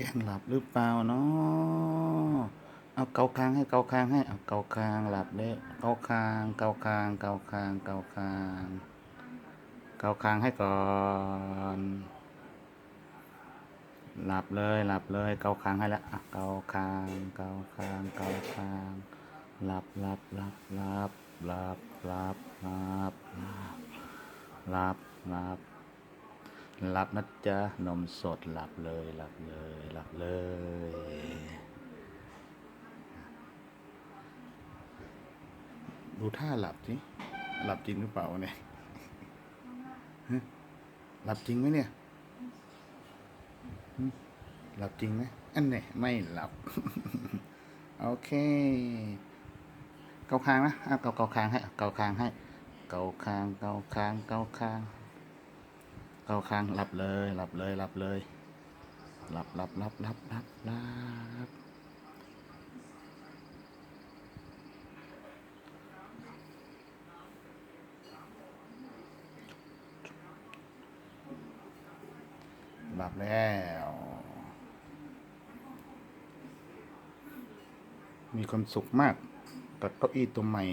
แกงหลับหรือเปล่าเนาะเอาเกาคางให้เกาคางให้เอาเกาคางหลับเด้เกาคางเกาคางเกาคางเกาคางเกาคางให้ก่อน หลับเลยหลับเลยเกาคางให้แล้วเกาคางเกาคางเกาคางหลับหลับหลับหลับหลับหลับหลับหลับหลับ หลับนะจ๊ะ นมสดหลับเลย หลับเลย หลับเลย ดูท่าหลับสิหลับจริงหรือเปล่าเนี่ยหลับจริงไหมเนี่ยหลับจริงไหมอันไหนไม่หลับ โอเคเกาคางนะอะเกาเกาคางให้เกาคางให้ เกาคางเกาคางเกาคาง เกาคางหลับเลยหลับเลยหลับเลยหลับหลับหลับหลับหลับหลับหลับแล้ว มีความสุขมากกับเก้าอี้ตัวใหม่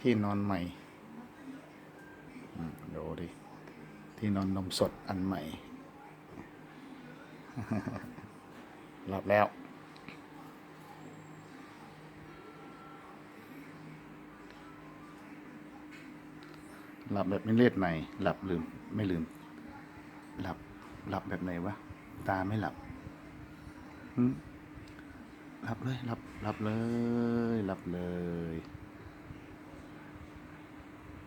ที่นอนใหม่ดูดิ ที่นอนนมสดอันใหม่ หลับแล้ว หลับแบบไม่เลือดใน หลับลืม ไม่ลืม หลับ หลับแบบไหนวะ ตาไม่หลับหึหลับเลย หลับ หลับเลย หลับเลย